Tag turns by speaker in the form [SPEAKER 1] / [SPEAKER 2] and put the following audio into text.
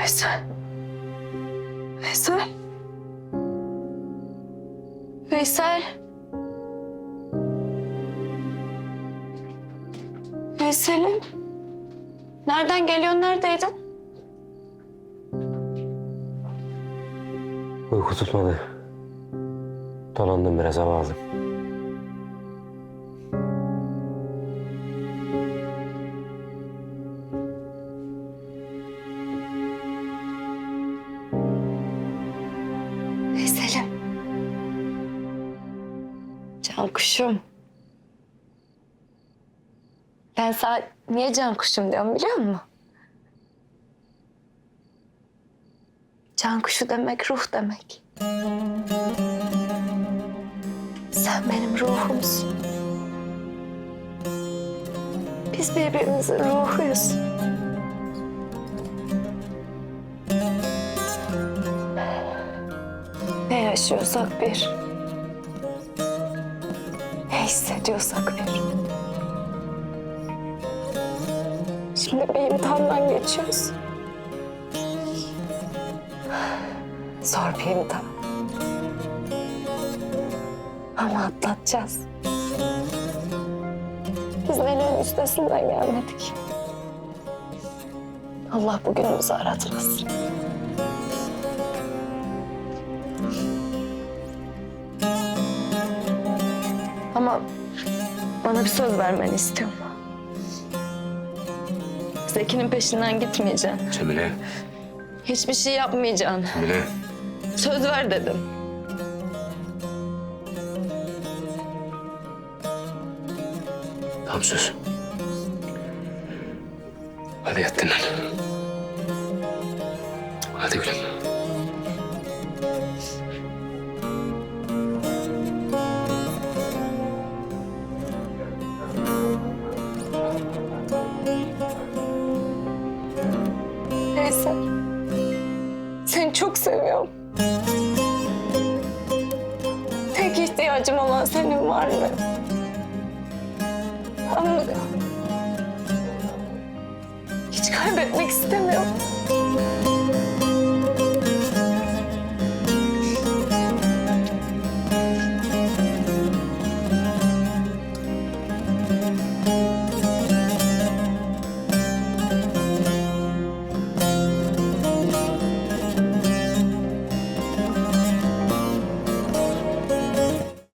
[SPEAKER 1] Veysel. Veysel. Veysel. Veysel'im. Nereden geliyorsun? Neredeydin?
[SPEAKER 2] Uyku tutmadı. Dolandım biraz hava aldım.
[SPEAKER 1] Can kuşum. Ben sana niye can kuşum diyorum biliyor musun? Can kuşu demek ruh demek. Sen benim ruhumsun. Biz birbirimizin ruhuyuz. Ne yaşıyorsak bir. Hissediyorsak bir. Şimdi bir imtihandan geçiyoruz. Zor bir imtihan. Ama atlatacağız. Biz nelerin üstesinden gelmedik. Allah bugünümüzü aratmasın. Ama bana bir söz vermeni istiyorum. Zeki'nin peşinden gitmeyeceksin.
[SPEAKER 2] Cemile,
[SPEAKER 1] Hiçbir şey yapmayacaksın.
[SPEAKER 2] Cemile.
[SPEAKER 1] Söz ver dedim.
[SPEAKER 2] Tamam söz. Hadi yat dinlen. Hadi gülüm.
[SPEAKER 1] Neyse. Seni çok seviyorum. Tek ihtiyacım olan senin var mı? Ama hiç kaybetmek istemiyorum.